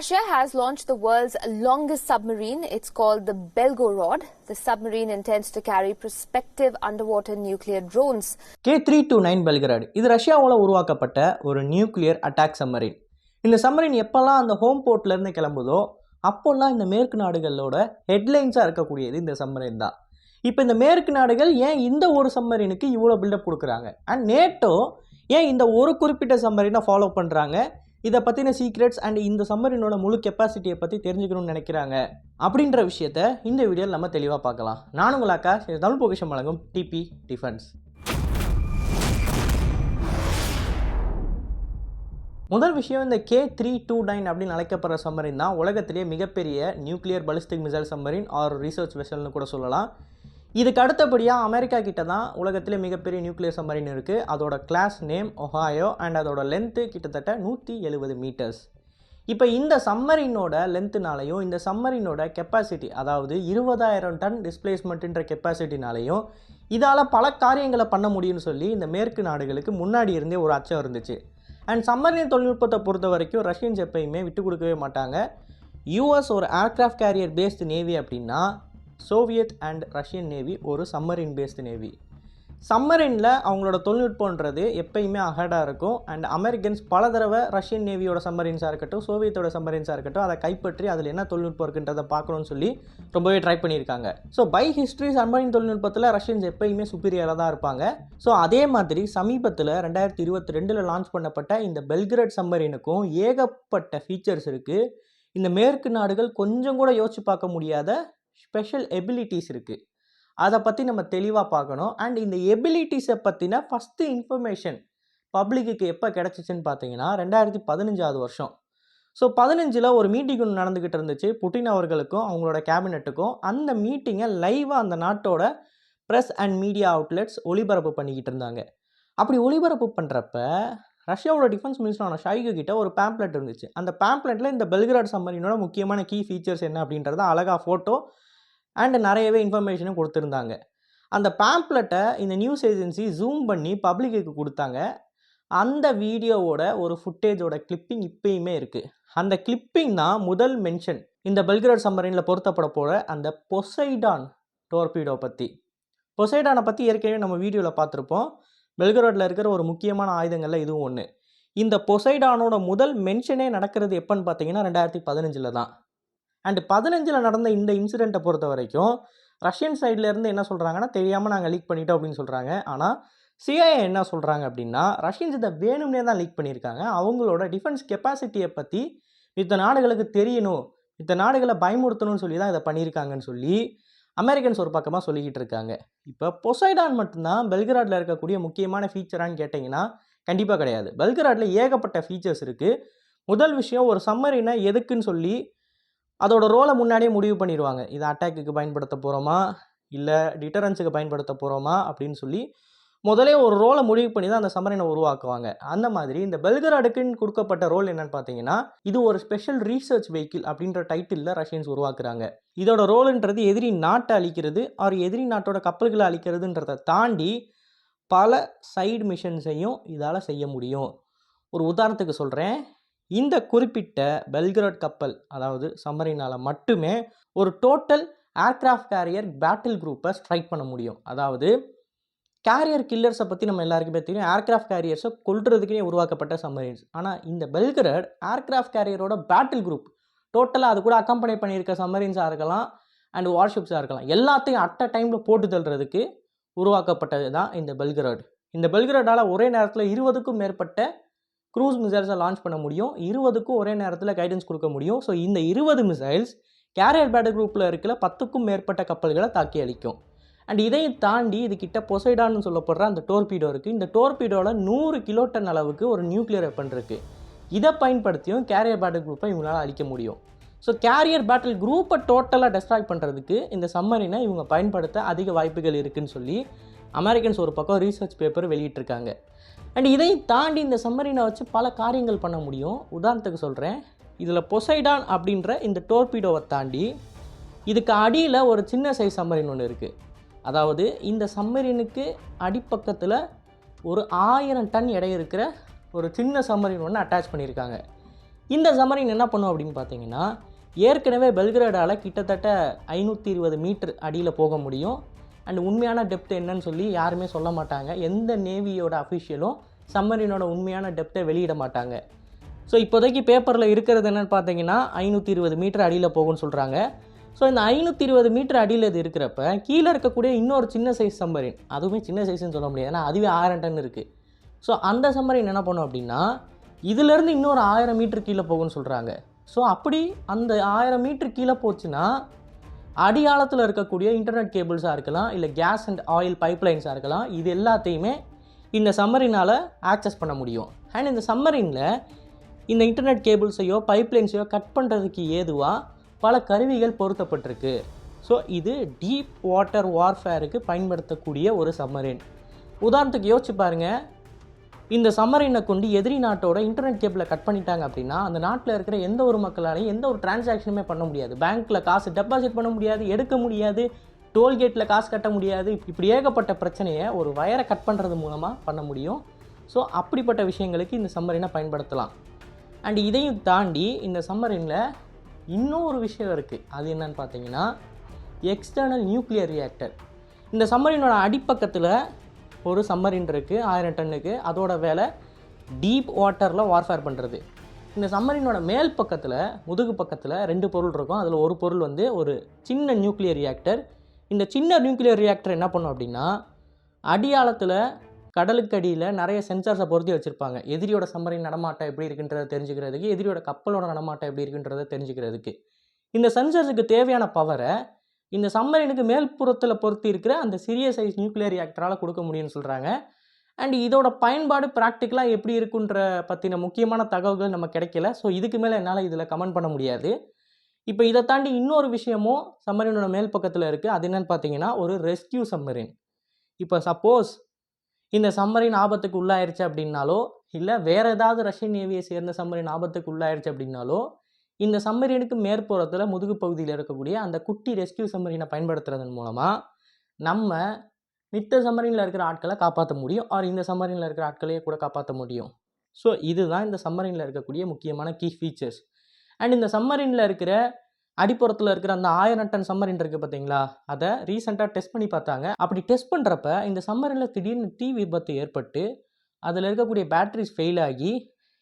Russia has launched the world's longest submarine. It's called the Belgorod. The submarine intends to carry prospective underwater nuclear drones. K three two nine Belgorod இது ரஷ்யாவில் உருவாக்கப்பட்ட ஒரு nuclear attack submarine இந்த submarine எப்போல்லாம் அந்த home போர்ட்லேருந்து கிளம்புதோ அப்போல்லாம் இந்த மேற்கு நாடுகளோட ஹெட்லைன்ஸாக இருக்கக்கூடியது இந்த சம்மரின் தான் இப்போ இந்த மேற்கு நாடுகள் ஏன் இந்த ஒரு சம்மரினுக்கு இவ்வளோ பில்டப் கொடுக்குறாங்க அண்ட் நேட்டோ ஏன் இந்த ஒரு குறிப்பிட்ட சம்மரினை ஃபாலோ பண்ணுறாங்க இதை பற்றின சீக்ரெட்ஸ் அண்ட் இந்த சம்மரினோட முழு கெப்பாசிட்டியை பற்றி தெரிஞ்சுக்கணும்னு நினைக்கிறாங்க. அப்படின்ற விஷயத்த இந்த வீடியோவில் நம்ம தெளிவாக பார்க்கலாம். நான் உங்கள் தமிழ் பொக்கிஷம் வழங்கும் டிபி டிஃபன்ஸ் முதல் விஷயம் இந்த கே த்ரீ டூ நைன் அப்படின்னு அழைக்கப்படுற சம்மரின் தான் உலகத்திலேயே மிகப்பெரிய nuclear ballistic missile submarine or research வெசல்னு கூட சொல்லலாம். இதுக்கு அடுத்தபடியாக அமெரிக்கா கிட்ட தான் உலகத்தில் மிகப்பெரிய நியூக்ளியர் சம்மரின் இருக்குது அதோட கிளாஸ் நேம் ஒஹாயோ அண்ட் அதோட லென்த்து கிட்டத்தட்ட நூற்றி எழுபது மீட்டர்ஸ் இப்போ இந்த சம்மரினோட லென்த்துனாலையும் இந்த சம்மரினோட கெப்பாசிட்டி அதாவது இருபதாயிரம் டன் டிஸ்பிளேஸ்மெண்ட்டுன்ற கெப்பாசிட்டினாலையும் இதால் பல காரியங்களை பண்ண முடியும்னு சொல்லி இந்த மேற்கு நாடுகளுக்கு முன்னாடி இருந்தே ஒரு அச்சம் இருந்துச்சு. அண்ட் சம்மரின் தொழில்நுட்பத்தை பொறுத்த வரைக்கும் ரஷ்யன்ஸ் எப்பயுமே விட்டு கொடுக்கவே மாட்டாங்க. யூஎஸ் ஒரு ஏர்க்ராஃப்ட் கேரியர் பேஸ்டு நேவி அப்படின்னா சோவியத் அண்ட் ரஷ்யன் நேவி ஒரு சம்மரின் பேஸ்டு நேவி. சம்மரினில் அவங்களோட தொழில்நுட்பன்றது எப்பயுமே அஹடாக இருக்கும். அண்ட் அமெரிக்கன்ஸ் பல தடவை ரஷ்யன் நேவியோட சம்மரின்ஸாக இருக்கட்டும் சோவியத்தோட சம்மரின்ஸாக இருக்கட்டும் அதை கைப்பற்றி அதில் என்ன தொழில்நுட்பம் இருக்குன்றதை பார்க்கணும்னு சொல்லி ரொம்பவே ட்ரை பண்ணியிருக்காங்க. ஸோ பை ஹிஸ்ட்ரி சம்மரின் தொழில்நுட்பத்தில் ரஷ்யன்ஸ் எப்பயுமே சுப்பீரியராக தான் இருப்பாங்க. ஸோ அதே மாதிரி சமீபத்தில் ரெண்டாயிரத்தி இருபத்தி ரெண்டில் லான்ச் பண்ணப்பட்ட இந்த பெல்கிரட் சம்மரினுக்கும் ஏகப்பட்ட ஃபீச்சர்ஸ் இருக்குது இந்த மேற்கு நாடுகள் கொஞ்சம் கூட யோசிச்சு பார்க்க முடியாத ஸ்பெஷல் எபிலிட்டிஸ் இருக்குது அதை பற்றி நம்ம தெளிவாக பார்க்கணும். அண்ட் இந்த எபிலிட்டிஸை பற்றின ஃபஸ்ட்டு இன்ஃபர்மேஷன் பப்ளிக்கு எப்போ கிடச்சிச்சின்னு பார்த்தீங்கன்னா ரெண்டாயிரத்தி பதினஞ்சாவது வருஷம். ஸோ பதினஞ்சில் ஒரு மீட்டிங் ஒன்று நடந்துக்கிட்டு இருந்துச்சு. புட்டின் அவர்களுக்கும் அவங்களோட கேபினெட்டுக்கும். அந்த மீட்டிங்கை லைவாக அந்த நாட்டோட ப்ரெஸ் அண்ட் மீடியா அவுட்லெட்ஸ் ஒளிபரப்பு பண்ணிக்கிட்டு இருந்தாங்க. அப்படி ஒளிபரப்பு பண்ணுறப்ப ரஷ்யாவோட டிஃபென்ஸ் மினிஸ்டரான ஷைகு கிட்ட ஒரு பேம்ப்ளெட் இருந்துச்சு. அந்த பேம்ப்ளெட்டில் இந்த பெல்கிராட் சம்மரினோட முக்கியமான கீ ஃபீச்சர்ஸ் என்ன அப்படின்றத அழகாக ஃபோட்டோ அண்ட் நிறையவே இன்ஃபர்மேஷனும் கொடுத்துருந்தாங்க. அந்த பேம்ப்ளெட்டை இந்த நியூஸ் ஏஜென்சி ஜூம் பண்ணி பப்ளிக்கு கொடுத்தாங்க. அந்த வீடியோவோட ஒரு ஃபுட்டேஜோட கிளிப்பிங் இப்பயுமே இருக்குது அந்த கிளிப்பிங் தான் முதல் மென்ஷன் இந்த பெல்கிராட் சம்மரினில் பொருத்தப்பட போகிற அந்த பொசைடான் டோர்பீடோ பற்றி பொசைடானை பற்றி ஏற்கனவே நம்ம வீடியோவில் பார்த்துருப்போம். பெல்கரோட்டில் இருக்கிற ஒரு முக்கியமான ஆயுதங்களில் இதுவும் ஒன்று இந்த பொசைடானோட முதல் மென்ஷனே நடக்கிறது எப்போன்னு பார்த்தீங்கன்னா ரெண்டாயிரத்தி பதினஞ்சில் தான். அண்டு பதினஞ்சில் நடந்த இந்த இன்சிடெண்ட்டை பொறுத்த வரைக்கும் ரஷ்யன் சைட்லேருந்து என்ன சொல்கிறாங்கன்னா தெரியாமல் நாங்கள் லீக் பண்ணிட்டோம் அப்படின்னு சொல்கிறாங்க ஆனால் சிஐஏ என்ன சொல்கிறாங்க அப்படின்னா ரஷ்யன்ஸ் இதை வேணும்னே தான் லீக் பண்ணியிருக்காங்க. அவங்களோட டிஃபென்ஸ் கெப்பாசிட்டியை பற்றி மித்த நாடுகளுக்கு தெரியணும். மித்த நாடுகளை பயமுறுத்தணும்னு சொல்லி தான் இதை பண்ணியிருக்காங்கன்னு சொல்லி அமெரிக்கன்ஸ் ஒரு பக்கமாக சொல்லிக்கிட்டு இருக்காங்க. இப்போ பொசைடான் மட்டும்தான் பெல்கராட்டில் இருக்கக்கூடிய முக்கியமான ஃபீச்சரான்னு கேட்டிங்கன்னா கண்டிப்பாக கிடையாது. பெல்கராட்டில் ஏகப்பட்ட ஃபீச்சர்ஸ் இருக்குது முதல் விஷயம் ஒரு சம்மரினை எதுக்குன்னு சொல்லி அதோட ரோலை முன்னாடியே முடிவு பண்ணிடுவாங்க. இதை அட்டாக்குக்கு பயன்படுத்த போகிறோமா இல்லை டிட்டரன்ஸுக்கு பயன்படுத்த போகிறோமா அப்படின்னு சொல்லி முதலே ஒரு ரோலை முடிவு பண்ணி தான் அந்த சமரனை உருவாக்குவாங்க. அந்த மாதிரி இந்த பெல்கராடுக்குன்னு கொடுக்கப்பட்ட ரோல் என்னன்னு பார்த்தீங்கன்னா இது ஒரு ஸ்பெஷல் ரீசர்ச் வெஹிக்கிள் அப்படின்ற டைட்டிலில் ரஷ்யன்ஸ் உருவாக்குறாங்க. இதோட ரோலுன்றது எதிரி நாட்டை அழிக்கிறது அவர் எதிரி நாட்டோட கப்பல்களை அழிக்கிறதுன்றதை தாண்டி பல சைடு மிஷன்ஸையும் இதால் செய்ய முடியும். ஒரு உதாரணத்துக்கு சொல்கிறேன் இந்த குறிப்பிட்ட பெல்கிராட் கப்பல் அதாவது சம்மரினால் மட்டுமே ஒரு டோட்டல் ஏர்க்ராஃப்ட் கேரியர் பேட்டில் குரூப்பை ஸ்ட்ரைக் பண்ண முடியும். அதாவது கேரியர் கில்லர்ஸை பற்றி நம்ம எல்லாருக்குமே தெரியும். ஏர்க்ராஃப்ட் கேரியர்ஸை கொல்றதுக்குனே உருவாக்கப்பட்ட சம்மரின்ஸ் ஆனால் இந்த பெல்கிரட் ஏர்க்ராஃப்ட் கேரியரோட பேட்டில் குரூப் டோட்டலாக அது கூட அக்கம்பனி பண்ணியிருக்க சம்மரின்ஸாக இருக்கலாம் அண்ட் வார்ஷிப்ஸாக இருக்கலாம். எல்லாத்தையும் அட் அ டைமில் போட்டு தள்ளுறதுக்கு உருவாக்கப்பட்டது தான் இந்த பெல்கிராட். இந்த பெல்கிரடால் ஒரே நேரத்தில் இருபதுக்கும் மேற்பட்ட க்ரூஸ் மிசைல்ஸை லான்ச் பண்ண முடியும். இருபதுக்கும் ஒரே நேரத்தில் கைடன்ஸ் கொடுக்க முடியும். ஸோ இந்த இருபது மிசைல்ஸ் கேரியர் பேட்டர் குரூப்பில் இருக்கிற பத்துக்கும் மேற்பட்ட கப்பல்களை தாக்கி அளிக்கும் அண்ட் இதையும் தாண்டி இது கிட்ட பொசைடான்னு சொல்லப்படுற அந்த டோர்பீடோ இருக்குது இந்த டோர்பீடோவில் நூறு கிலோட்டன் அளவுக்கு ஒரு நியூக்ளியர் வெப்பன் இருக்குது இதை பயன்படுத்தியும் கேரியர் பேட்டில் குரூப்பை இவங்களால் அழிக்க முடியும். ஸோ கேரியர் பேட்டில் குரூப்பை டோட்டலாக டெஸ்ட்ராய் பண்ணுறதுக்கு இந்த சம்மரினை இவங்க பயன்படுத்த அதிக வாய்ப்புகள் இருக்குதுன்னு சொல்லி அமெரிக்கன்ஸ் ஒரு பக்கம் ரீசர்ச் பேப்பர் வெளியிட்டிருக்காங்க. அண்ட் இதையும் தாண்டி இந்த சம்மரினை வச்சு பல காரியங்கள் பண்ண முடியும். உதாரணத்துக்கு சொல்கிறேன் இதில் பொசைடான் அப்படின்ற இந்த டோர்பீடோவை தாண்டி இதுக்கு அடியில் ஒரு சின்ன சைஸ் சம்மரின் ஒன்று இருக்குது அதாவது இந்த சம்மரினுக்கு அடிப்பக்கத்தில் ஒரு ஆயிரம் டன் எடை இருக்கிற ஒரு சின்ன சம்மரின் ஒன்று அட்டாச் பண்ணியிருக்காங்க. இந்த சம்மரின் என்ன பண்ணும் அப்படின்னு பார்த்தீங்கன்னா ஏற்கனவே பெல்கிரேடால் கிட்டத்தட்ட ஐநூற்றி இருபது மீட்டர் அடியில் போக முடியும். அண்ட் உண்மையான டெப்த் என்னன்னு சொல்லி யாருமே சொல்ல மாட்டாங்க. எந்த நேவியோட அஃபிஷியலும் சம்மரினோட உண்மையான டெப்த்தை வெளியிட மாட்டாங்க. ஸோ இப்போதைக்கு பேப்பரில் இருக்கிறது என்னென்னு பார்த்தீங்கன்னா ஐநூற்றி இருபது மீட்டர் அடியில் போகும்னு சொல்கிறாங்க ஸோ இந்த ஐநூற்றி இருபது மீட்டர் அடியில் இது இருக்கிறப்ப கீழே இருக்கக்கூடிய இன்னொரு சின்ன சைஸ் சம்மரின் அதுவுமே சின்ன சைஸ்னு சொல்ல முடியாது. ஏன்னா அதுவே ஆயிரம் டன் இருக்குது ஸோ அந்த சம்மரின் என்ன பண்ணும் அப்படின்னா இதுலேருந்து இன்னொரு ஆயிரம் மீட்டர் கீழே போகும்னு சொல்கிறாங்க ஸோ அப்படி அந்த ஆயிரம் மீட்டர் கீழே போச்சுன்னா அடியாளத்தில் இருக்கக்கூடிய இன்டர்நெட் கேபிள்ஸாக இருக்கலாம் இல்லை கேஸ் அண்ட் ஆயில் பைப்லைன்ஸாக இருக்கலாம் இது எல்லாத்தையுமே இந்த சம்மரினால் ஆக்சஸ் பண்ண முடியும். அண்ட் இந்த சம்மரினில் இந்த இன்டர்நெட் கேபிள்ஸையோ பைப்லைன்ஸையோ கட் பண்ணுறதுக்கு ஏதுவாக பல கருவிகள் பொருத்தப்பட்டிருக்கு. ஸோ இது டீப் வாட்டர் வார்ஃபேருக்கு பயன்படுத்தக்கூடிய ஒரு சம்மரின் உதாரணத்துக்கு யோசிச்சு பாருங்கள் இந்த சம்மரினை கொண்டு எதிரி நாட்டோட இன்டர்நெட் கேபிளை கட் பண்ணிட்டாங்க அப்படின்னா அந்த நாட்டில் இருக்கிற எந்த ஒரு மக்களாலையும் எந்த ஒரு டிரான்சாக்ஷனுமே பண்ண முடியாது. பேங்க்கில் காசு டெபாசிட் பண்ண முடியாது எடுக்க முடியாது டோல்கேட்டில் காசு கட்ட முடியாது. இப்படி ஏகப்பட்ட பிரச்சனையை ஒரு வயரை கட் பண்ணுறது மூலமாக பண்ண முடியும். ஸோ அப்படிப்பட்ட விஷயங்களுக்கு இந்த சம்மரினை பயன்படுத்தலாம். அண்ட் இதையும் தாண்டி இந்த சம்மரினில் இன்னொரு விஷயம் இருக்குது அது என்னன்னு பார்த்தீங்கன்னா எக்ஸ்டர்னல் நியூக்ளியர் ரியாக்டர் இந்த சம்மரினோட அடிப்பக்கத்தில் ஒரு சம்மரின் இருக்குது ஆயிரம் டன்னுக்கு அதோட வேலை டீப் வாட்டரில் வார்ஃபேர் பண்ணுறது இந்த சம்மரினோட மேல் பக்கத்தில் முதுகு பக்கத்தில் ரெண்டு பொருள் இருக்கும். அதில் ஒரு பொருள் வந்து ஒரு சின்ன நியூக்ளியர் ரியாக்டர் இந்த சின்ன நியூக்ளியர் ரியாக்டர் என்ன பண்ணும் அப்படின்னா அடியாளத்தில் கடலுக்கு அடியில் நிறைய சென்சார்ஸை பொருத்தி வச்சுருப்பாங்க. எதிரியோட சம்மரின் நடமாட்டம் எப்படி இருக்குன்றதை தெரிஞ்சுக்கிறதுக்கு எதிரியோட கப்பலோட நடமாட்டம் எப்படி இருக்குன்றதை தெரிஞ்சுக்கிறதுக்கு. இந்த சென்சார்ஸுக்கு தேவையான பவரை இந்த சம்மரினுக்கு மேல்புறத்தில் பொருத்தி இருக்கிற அந்த சிறிய சைஸ் நியூக்ளியர் ரியாக்டரால் கொடுக்க முடியும்னு சொல்கிறாங்க அண்ட் இதோட பயன்பாடு ப்ராக்டிக்கலாக எப்படி இருக்குன்ற பற்றின முக்கியமான தகவல்கள் நம்ம கிடைக்கல. ஸோ இதுக்கு மேலே என்னால் இதில் கமெண்ட் பண்ண முடியாது. இப்போ இதை தாண்டி இன்னொரு விஷயமும் சம்மரினோட மேல் பக்கத்தில் இருக்குது அது என்னென்னு பார்த்தீங்கன்னா ஒரு ரெஸ்கியூ சம்மரின் இப்போ சப்போஸ் இந்த சம்மரின் ஆபத்துக்கு உள்ளாயிருச்சு அப்படின்னாலோ இல்லை வேறு ஏதாவது ரஷ்யன் நேவியை சேர்ந்த சம்மரின் ஆபத்துக்கு உள்ளாயிருச்சு அப்படின்னாலோ இந்த சம்மரினுக்கு மேற்புறத்தில் முதுகு பகுதியில் இருக்கக்கூடிய அந்த குட்டி ரெஸ்கியூ சம்மரினை பயன்படுத்துறதன் மூலமாக நம்ம மித்த சம்மரினில் இருக்கிற ஆட்களை காப்பாற்ற முடியும். ஆர் இந்த சம்மரினில் இருக்கிற ஆட்களையே கூட காப்பாற்ற முடியும். ஸோ இதுதான் இந்த சம்மரினில் இருக்கக்கூடிய முக்கியமான கீ ஃபீச்சர்ஸ் அண்ட் இந்த சம்மரினில் இருக்கிற அடிப்புறத்தில் இருக்கிற அந்த ஆயிரம் டன் சம்மரின் இருக்குது பார்த்தீங்களா அதை ரீசெண்டாக டெஸ்ட் பண்ணி பார்த்தாங்க. அப்படி டெஸ்ட் பண்ணுறப்ப இந்த சம்மரினில் திடீர்னு தீ விபத்து ஏற்பட்டு அதில் இருக்கக்கூடிய பேட்டரிஸ் ஃபெயில் ஆகி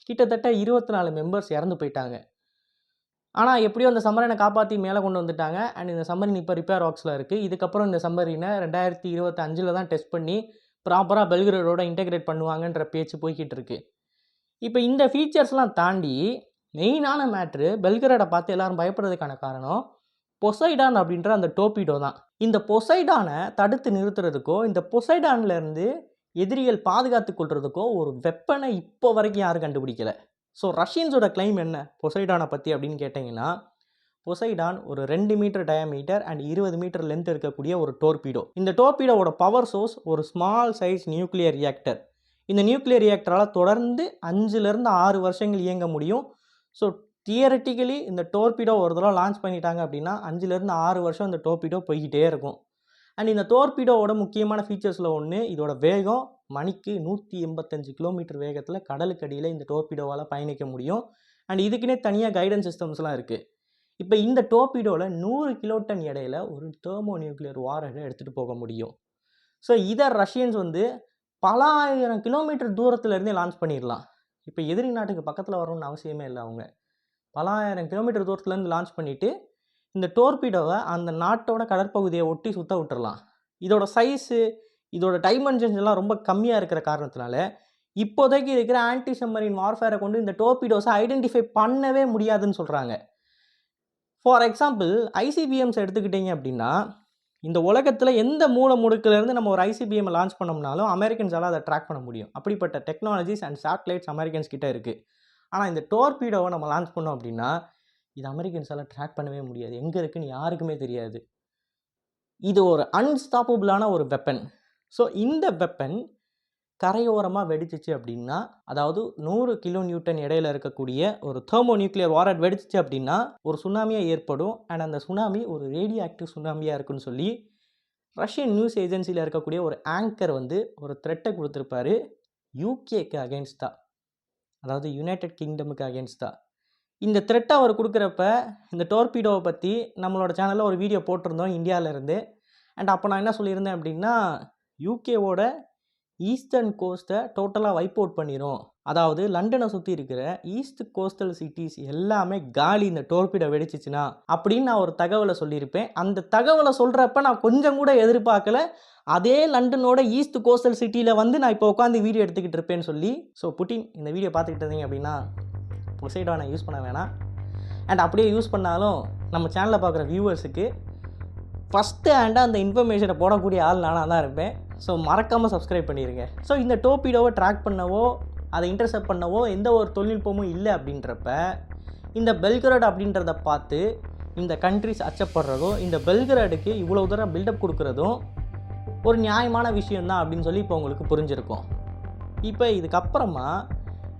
கிட்டத்தட்ட இருபத்தி நாலு மெம்பர்ஸ் இறந்து போயிட்டாங்க. ஆனால் எப்படியோ அந்த சம்மரினை காப்பாற்றி மேலே கொண்டு வந்துட்டாங்க. அண்ட் இந்த சம்மரின் இப்போ ரிப்பேர் ஆக்ஸில் இருக்குது இதுக்கப்புறம் இந்த சம்மரினை ரெண்டாயிரத்தி இருபத்தஞ்சில் தான் டெஸ்ட் பண்ணி ப்ராப்பராக பெல்கிரேடோட இன்டெகிரேட் பண்ணுவாங்கன்ற பேச்சு போய்கிட்டு இருக்குது இப்போ இந்த ஃபீச்சர்ஸ்லாம் தாண்டி மெயினான மேட்ரு பெல்கிரேடை பார்த்து எல்லாரும் பயப்படுறதுக்கான காரணம் பொசைடான் அப்படின்ற அந்த டோபிடோ தான். இந்த பொசைடானை தடுத்து நிறுத்துறதுக்கோ இந்த பொசைடான்லேருந்து எதிரிகள் பாதுகாத்து கொள்றதுக்கோ ஒரு வெப்பனை இப்போ வரைக்கும் யாரும் கண்டுபிடிக்கல. ஸோ ரஷ்யன்ஸோட கிளைம் என்ன? பொசைடானை பற்றி அப்படின்னு கேட்டிங்கன்னா பொசைடான் ஒரு ரெண்டு மீட்டர் டயமீட்டர் அண்ட் இருபது மீட்டர் லென்த் இருக்கக்கூடிய ஒரு டோர்பீடோ இந்த டோர்பீடோவோட பவர் சோர்ஸ் ஒரு ஸ்மால் சைஸ் நியூக்ளியர் ரியாக்டர் இந்த நியூக்ளியர் ரியாக்டரால் தொடர்ந்து அஞ்சுலேருந்து ஆறு வருஷங்கள் இயங்க முடியும். ஸோ தியரட்டிக்கலி இந்த டோர்பீடோ ஒரு தடவை லான்ச் பண்ணிட்டாங்க அப்படின்னா அஞ்சுலேருந்து ஆறு வருஷம் இந்த டோர்பீடோ போய்கிட்டே இருக்கும். அண்ட் இந்த டோர்பீடோவோட முக்கியமான ஃபீச்சர்ஸில் ஒன்று இதோட வேகம் மணிக்கு நூற்றி எண்பத்தஞ்சு கிலோமீட்டர் வேகத்தில் கடலுக்கு அடியில் இந்த டோர்பிடோவால் பயணிக்க முடியும். அண்ட் இதுக்குன்னே தனியாக கைடன்ஸ் சிஸ்டம்ஸ்லாம் இருக்குது இப்போ இந்த டோர்பீடோவில் நூறு கிலோடன் எடையில ஒரு தேர்மோ நியூக்ளியர் வாரடை எடுத்துகிட்டு போக முடியும். ஸோ இதை ரஷ்யன்ஸ் வந்து பல ஆயிரம் கிலோமீட்டர் தூரத்துலேருந்தே லான்ச் பண்ணிடலாம் இப்போ எதிரி நாட்டுக்கு பக்கத்தில் வரணும்னு அவசியமே இல்லை அவங்க. பல ஆயிரம் கிலோமீட்டர் தூரத்துலேருந்து லான்ச் பண்ணிவிட்டு இந்த டோர்பிடோவை அந்த நாட்டோட கடற்பகுதியை ஒட்டி சுத்த விட்டுறலாம் இதோட சைஸு இதோட டைமென்ஷன்ஸ் எல்லாம் ரொம்ப கம்மியாக இருக்கிற காரணத்தினால இப்போதைக்கு இருக்கிற ஆன்டி சம்மரின் வார்ஃபேரை கொண்டு இந்த டோர்பீடோஸை ஐடென்டிஃபை பண்ணவே முடியாதுன்னு சொல்கிறாங்க ஃபார் எக்ஸாம்பிள் ஐசிபிஎம்ஸ் எடுத்துக்கிட்டிங்க அப்படின்னா இந்த உலகத்தில் எந்த மூல முடுக்கிலேருந்து நம்ம ஒரு ஐசிபிஎம் லான்ச் பண்ணோம்னாலும் அமெரிக்கன்ஸால் அதை ட்ராக் பண்ண முடியும். அப்படிப்பட்ட டெக்னாலஜிஸ் அண்ட் சேட்டலைட்ஸ் அமெரிக்கன்ஸ் கிட்டே இருக்குது ஆனால் இந்த டோர்பீடோவை நம்ம லான்ச் பண்ணோம் அப்படின்னா இது அமெரிக்கன்ஸால் ட்ராக் பண்ணவே முடியாது. எங்கே இருக்குன்னு யாருக்குமே தெரியாது. இது ஒரு அன்ஸ்டாப்பபிளான ஒரு வெப்பன் ஸோ இந்த வெப்பன் கரையோரமாக வெடிச்சிச்சு அப்படின்னா அதாவது நூறு கிலோ நியூட்டன் இடையில இருக்கக்கூடிய ஒரு தேர்மோ நியூக்ளியர் வாரட் வெடிச்சிச்சு அப்படின்னா ஒரு சுனாமியாக ஏற்படும். அண்ட் அந்த சுனாமி ஒரு ரேடியோ ஆக்டிவ் சுனாமியாக இருக்குன்னு சொல்லி ரஷ்யன் நியூஸ் ஏஜென்சியில் இருக்கக்கூடிய ஒரு ஆங்கர் வந்து ஒரு த்ரெட்டை கொடுத்துருப்பாரு யூகேக்கு அகேன்ஸ்டா அதாவது யுனைடெட் கிங்டமுக்கு அகேன்ஸ்டா இந்த த்ரெட்டை அவர் கொடுக்குறப்ப இந்த டோர்பீடோவை பற்றி நம்மளோட சேனலில் ஒரு வீடியோ போட்டிருந்தோம் இந்தியாவிலேருந்து அண்ட் அப்போ நான் என்ன சொல்லியிருந்தேன் அப்படின்னா யூகேவோட ஈஸ்டர்ன் கோஸ்ட்டை டோட்டலாக வைப் அவுட் பண்ணிடும் அதாவது லண்டனை சுற்றி இருக்கிற ஈஸ்ட் கோஸ்டல் சிட்டிஸ் எல்லாமே காலி இந்த டோர்பிடோ வெடிச்சிச்சுன்னா அப்படின்னு நான் ஒரு தகவலை சொல்லியிருப்பேன். அந்த தகவலை சொல்கிறப்ப நான் கொஞ்சம் கூட எதிர்பார்க்கல. அதே லண்டனோட ஈஸ்ட் கோஸ்டல் சிட்டியில் வந்து நான் இப்போ உட்காந்து வீடியோ எடுத்துக்கிட்டு இருப்பேன்னு சொல்லி ஸோ புட்டின் இந்த வீடியோ பார்த்துக்கிட்டு இருந்தீங்க அப்படின்னா பொசைடானை யூஸ் பண்ண வேணாம். அண்ட் அப்படியே யூஸ் பண்ணாலும் நம்ம சேனலில் பார்க்குற வியூவர்ஸுக்கு ஃபஸ்ட்டு ஹேண்டாக அந்த இன்ஃபர்மேஷனை போடக்கூடிய ஆள் நானாக தான் இருப்பேன். ஸோ மறக்காமல் சப்ஸ்கிரைப் பண்ணிடுங்க ஸோ இந்த டோபிடோவை ட்ராக் பண்ணவோ அதை இன்டர்செப்ட் பண்ணவோ எந்த ஒரு தொழில்நுட்பமும் இல்லை அப்படின்றப்ப இந்த பெல்கரட் அப்படின்றத பார்த்து இந்த கண்ட்ரிஸ் அச்சப்படுறதும் இந்த பெல்கரடுக்கு இவ்வளோ தூரம் பில்டப் கொடுக்குறதும் ஒரு நியாயமான விஷயந்தான் அப்படின்னு சொல்லி இப்போ உங்களுக்கு புரிஞ்சிருக்கும். இப்போ இதுக்கப்புறமா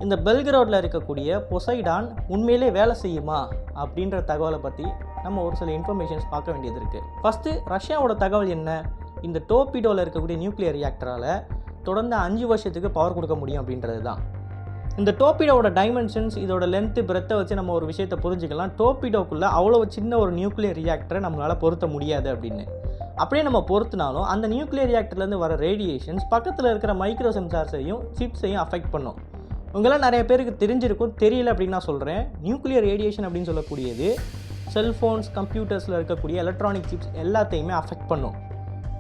இந்த பெல்கரோடில் இருக்கக்கூடிய பொசைடான் உண்மையிலே வேலை செய்யுமா அப்படின்ற தகவலை பற்றி நம்ம ஒரு சில இன்ஃபர்மேஷன்ஸ் பார்க்க வேண்டியது இருக்குது ஃபஸ்ட்டு ரஷ்யாவோட தகவல் என்ன? இந்த டோப்பிடோவில் இருக்கக்கூடிய நியூக்ளியர் ரியாக்டரால் தொடர்ந்து அஞ்சு வருஷத்துக்கு பவர் கொடுக்க முடியும் அப்படின்றது தான் இந்த டோப்பிடோவோட டைமென்ஷன்ஸ் இதோட லென்த்து பிரெத்தை வச்சு நம்ம ஒரு விஷயத்தை புரிஞ்சுக்கலாம். டோபிடோக்குள்ளே அவ்வளோ சின்ன ஒரு நியூக்ளியர் ரியாக்டரை நம்மளால் பொருத்த முடியாது அப்படின்னு. அப்படியே நம்ம பொறுத்தினாலும் அந்த நியூக்ளியர் ரியாக்டர்லேருந்து வர ரேடியேஷன்ஸ் பக்கத்தில் இருக்கிற மைக்ரோ சென்சார்ஸையும் சிப்ஸையும் அஃபெக்ட் பண்ணும். உங்களாம் நிறைய பேருக்கு தெரிஞ்சிருக்கும் தெரியல அப்படின்னு நான் சொல்கிறேன் நியூக்ளியர் ரேடியேஷன் அப்படின்னு சொல்லக்கூடியது செல்ஃபோன்ஸ் கம்ப்யூட்டர்ஸில் இருக்கக்கூடிய எலக்ட்ரானிக் சிப்ஸ் எல்லாத்தையுமே அஃபெக்ட் பண்ணும்.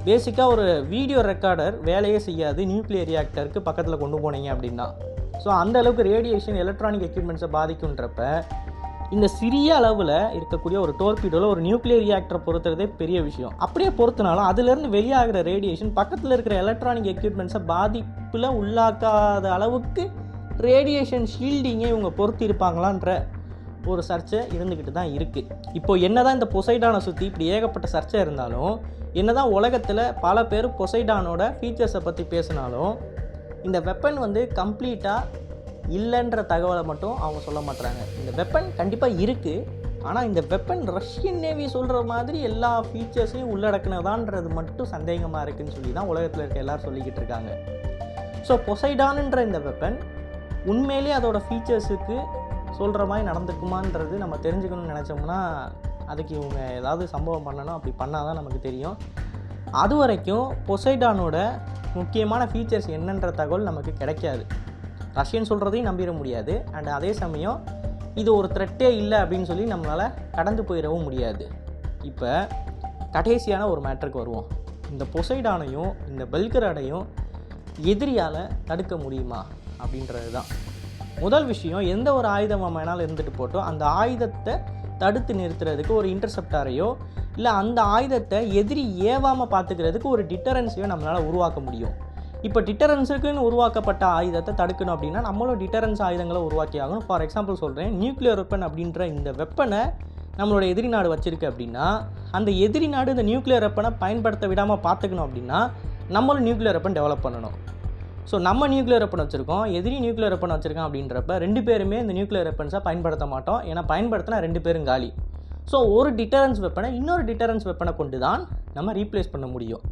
பேசிக்காக ஒரு வீடியோ ரெக்கார்டர் வேலையே செய்யாது. நியூக்ளியர் ரியாக்டருக்கு பக்கத்தில் கொண்டு போனீங்க அப்படின்னா. ஸோ அந்த அளவுக்கு ரேடியேஷன் எலக்ட்ரானிக் எக்யூப்மெண்ட்ஸை பாதிக்குன்றப்ப இந்த சிறிய அளவில் இருக்கக்கூடிய ஒரு டோர்பீடோவில் ஒரு நியூக்ளியர் ரியாக்டரை பொறுத்துறதே பெரிய விஷயம். அப்படியே பொறுத்தனாலும் அதுலேருந்து வெளியாகிற ரேடியேஷன் பக்கத்தில் இருக்கிற எலக்ட்ரானிக் எக்யூப்மெண்ட்ஸை பாதிப்பில் உள்ளாக்காத அளவுக்கு ரேடியேஷன் ஷீல்டிங்கே இவங்க பொருத்தியிருப்பாங்களான்ற ஒரு சர்ச்சை இருந்துக்கிட்டு தான் இருக்குது இப்போது என்ன தான் இந்த பொசைடானை சுற்றி இப்படி ஏகப்பட்ட சர்ச்சை இருந்தாலும் என்ன தான் உலகத்தில் பல பேர் பொசைடானோட ஃபீச்சர்ஸை பற்றி பேசினாலும் இந்த வெப்பன் வந்து கம்ப்ளீட்டாக இல்லைன்ற தகவலை மட்டும் அவங்க சொல்ல மாட்டுறாங்க இந்த வெப்பன் கண்டிப்பாக இருக்குது ஆனால் இந்த வெப்பன் ரஷ்யன் நேவி சொல்கிற மாதிரி எல்லா ஃபீச்சர்ஸையும் உள்ளடக்கினதான்றது மட்டும் சந்தேகமாக இருக்குதுன்னு சொல்லி தான் உலகத்தில் இருக்க எல்லோரும் சொல்லிக்கிட்டு இருக்காங்க. ஸோ பொசைடானுன்ற இந்த வெப்பன் உண்மையிலே அதோடய ஃபீச்சர்ஸுக்கு சொல்கிற மாதிரி நடந்துக்குமான்றது நம்ம தெரிஞ்சுக்கணும்னு நினச்சோம்னா அதுக்கு இவங்க ஏதாவது சம்பவம் பண்ணணும். அப்படி பண்ணால் தான் நமக்கு தெரியும். அது வரைக்கும் பொசைடானோட முக்கியமான ஃபீச்சர்ஸ் என்னன்ற தகவல் நமக்கு கிடைக்காது. ரஷ்யன் சொல்கிறதையும் நம்பிட முடியாது. அண்ட் அதே சமயம் இது ஒரு த்ரெட்டே இல்லை அப்படின்னு சொல்லி நம்மளால் கடந்து போயிடவும் முடியாது. இப்போ கடைசியான ஒரு மேட்ருக்கு வருவோம். இந்த பொசைடானையும் இந்த பெல்கராடையும் எதிரியால் தடுக்க முடியுமா? அப்படின்றது தான் முதல் விஷயம் எந்த ஒரு ஆயுதம் வேணாலும் இருந்துட்டு போட்டோம் அந்த ஆயுதத்தை தடுத்து நிறுத்துறதுக்கு ஒரு இன்டர்செப்டாரையோ இல்லை அந்த ஆயுதத்தை எதிரி ஏவாமல் பார்த்துக்கிறதுக்கு ஒரு டிட்டரன்ஸையோ நம்மளால் உருவாக்க முடியும். இப்போ டிட்டரன்ஸுக்குன்னு உருவாக்கப்பட்ட ஆயுதத்தை தடுக்கணும் அப்படின்னா நம்மளும் டிட்டரன்ஸ் ஆயுதங்களை உருவாக்கி ஆகணும். ஃபார் எக்ஸாம்பிள் சொல்கிறேன் நியூக்ளியர் வெப்பன் அப்படின்ற இந்த வெப்பனை நம்மளோட எதிரி நாடு வச்சுருக்கு அப்படின்னா அந்த எதிரி நாடு இந்த நியூக்ளியர் வெப்பனை பயன்படுத்த விடாமல் பார்த்துக்கணும் அப்படின்னா நம்மளும் நியூக்ளியர் வெப்பன் டெவலப் பண்ணணும். ஸோ நம்ம நியூக்ளியர் வெப்பன் வச்சுருக்கோம். எதிரி நியூக்ளியர் வெப்பன் வச்சுருக்கோம் அப்படின்றப்ப ரெண்டு பேருமே இந்த நியூக்ளியர் வெப்பன்ஸை பயன்படுத்த மாட்டோம். ஏன்னா பயன்படுத்தினா ரெண்டு பேரும் காலி. ஸோ ஒரு டிட்டரன்ஸ் வெப்பனை இன்னொரு டிட்டரன்ஸ் வெப்பனை கொண்டு தான் நம்ம ரீப்ளேஸ் பண்ண முடியும்.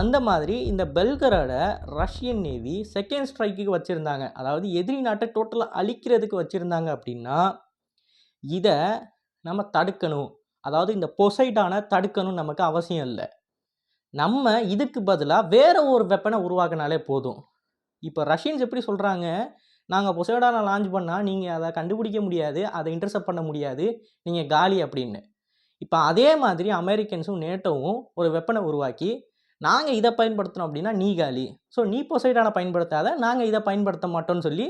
அந்த மாதிரி இந்த பெல்கரோட ரஷ்யன் நேவி செகண்ட் ஸ்ட்ரைக்கு வச்சுருந்தாங்க. அதாவது எதிரி நாட்டை டோட்டலாக அழிக்கிறதுக்கு வச்சுருந்தாங்க அப்படின்னா இதை நம்ம தடுக்கணும். அதாவது இந்த பொசைடான தடுக்கணும் நமக்கு அவசியம் இல்லை. நம்ம இதுக்கு பதிலாக வேற ஒரு வெப்பனை உருவாக்கினாலே போதும். இப்போ ரஷ்யன்ஸ் எப்படி சொல்கிறாங்க நாங்கள் பொசைடானை லான்ச் பண்ணால் நீங்கள் அதை கண்டுபிடிக்க முடியாது அதை இன்டர்செப்ட் பண்ண முடியாது நீங்கள் காலி அப்படின்னு. இப்போ அதே மாதிரி அமெரிக்கன்ஸும் நேட்டோவும் ஒரு வெப்பனை உருவாக்கி நாங்கள் இதை பயன்படுத்தினோம் அப்படின்னா நீ காலி. ஸோ நீ பொசைடானை பயன்படுத்தாத நாங்கள் இதை பயன்படுத்த மாட்டோம்னு சொல்லி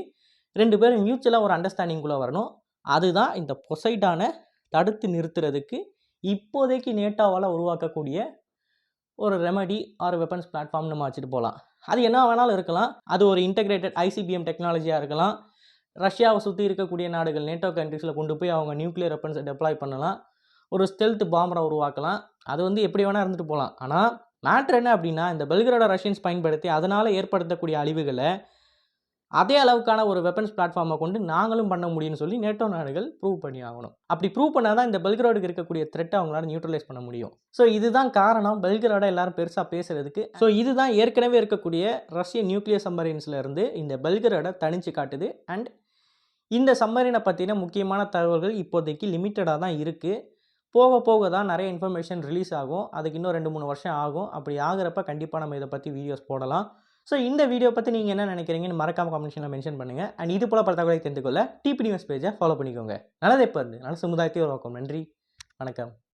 ரெண்டு பேரும் மியூச்சுவலாக ஒரு அண்டர்ஸ்டாண்டிங்குள்ளே வரணும். அதுதான் இந்த பொசைடானை தடுத்து நிறுத்துறதுக்கு இப்போதைக்கு நேட்டாவால் உருவாக்கக்கூடிய ஒரு ரெமடி ஆர் வெப்பன்ஸ் பிளாட்ஃபார்ம் நம்ம வச்சுட்டு போகலாம் அது என்ன வேணாலும் இருக்கலாம். அது ஒரு இன்டகிரேட்டட் ஐசிபிஎம் டெக்னாலஜியாக இருக்கலாம். ரஷ்யாவை சுற்றி இருக்கக்கூடிய நாடுகள் நேட்டோ கண்ட்ரீஸில் கொண்டு போய் அவங்க நியூக்ளியர் வெப்பன்ஸை டெப்ளாய் பண்ணலாம். ஒரு ஸ்டெல்த் பாம்பரை உருவாக்கலாம். அது வந்து எப்படி வேணால் இருந்துட்டு போகலாம் ஆனால் மேட்ரு என்ன அப்படின்னா இந்த பெல்கிரோட ரஷ்யன்ஸ் பயன்படுத்தி அதனால் ஏற்படுத்தக்கூடிய அழிவுகளை அதே அளவுக்கான ஒரு வெப்பன்ஸ் பிளாட்ஃபார்மை கொண்டு நாங்களும் பண்ண முடியும்னு சொல்லி நேட்டோ நாடுகள் ப்ரூவ் பண்ணி ஆகணும் அப்படி ப்ரூவ் பண்ணால் தான் இந்த பெல்கிராடுக்கு இருக்கக்கூடிய த்ரெட்டை அவங்களால நியூட்ரலைஸ் பண்ண முடியும். ஸோ இதுதான் காரணம். பெல்கிராடை எல்லாரும் பெருசாக பேசுறதுக்கு. ஸோ இதுதான் ஏற்கனவே இருக்கக்கூடிய ரஷ்ய நியூக்ளியர் சம்மரின்ஸ்ல இருந்து இந்த பெல்கிராடை தனிச்சு காட்டுது. அண்ட் இந்த சம்மரினை பற்றின முக்கியமான தகவல்கள் இப்போதைக்கு லிமிட்டடாக தான் இருக்குது போக போக தான் நிறைய இன்ஃபர்மேஷன் ரிலீஸ் ஆகும். அதுக்கு இன்னும் ரெண்டு மூணு வருஷம் ஆகும். அப்படி ஆகிறப்ப கண்டிப்பாக நம்ம இதை பற்றி வீடியோஸ் போடலாம். ஸோ இந்த வீடியோ பற்றி நீங்கள் என்ன நினைக்கிறீங்கன்னு மறக்காம கமெண்ட்ஷனில் மென்ஷன் பண்ணுங்கள் அண்ட் இது போல் பல தகவலை தெரிந்து கொள்ள டிபி நியூஸ் பேஜை ஃபாலோ பண்ணிக்கோங்க. நல்லதே இருந்து நல்ல சமுதாயத்தை உருவாக்கும். நன்றி. வணக்கம்.